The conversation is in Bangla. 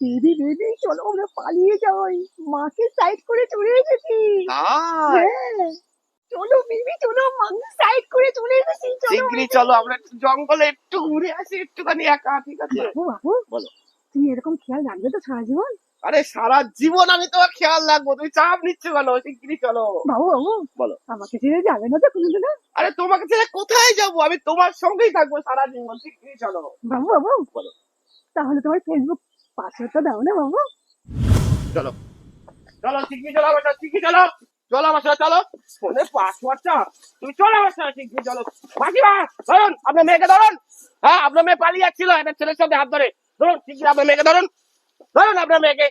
দিদি দিদি চলো আমরা পালিয়ে যাই। মাকে সাইড করে চলে এসেছি। হ্যাঁ। চলো বিবি চলো মাকে সাইড করে চলে এসেছি। চলো শিগগিরই চলো আমরা একটু জঙ্গলে একটু ঘুরে আসি একটুখানি একা ঠিক আছে? বাবু বাবু বলো। তুমি এরকম খেয়াল রাখবে তো সারা জীবন? আরে সারা জীবন আমি তোমার খেয়াল রাখব তুমি চাপ নিচ্ছ কেন? শিগগিরই চলো। বাবু বাবু বলো। আমাকে ছেড়ে যাবে না তো কোনোদিনও? আরে তোমাকে ছেড়ে কোথায় যাব? আমি তোমার সঙ্গেই থাকব সারা জীবন শিগগিরই চলো। বাবু বাবু বলো। তাহলে তোমার ফেসবুক পাসওয়ার্ডটা দাও না বাবু। চলো। চলো শিগগিরই চলো আমার সাথে শিগগিরই চলো। চলো আমার সাথে চলো। ফোনে পাসওয়ার্ডটা তুমি চলো আমার সাথে শিগগিরই চলো। মাসিমা ধরুন আপনার মেয়েকে ধরুন। হ্যাঁ আপনার মেয়ে পালিয়ে যাচ্ছিল একটা ছেলের সঙ্গে হাত ধরে। ধরুন শিগগিরই আপনার মেয়েকে ধরুন। ধরুন আপনার মেয়েকে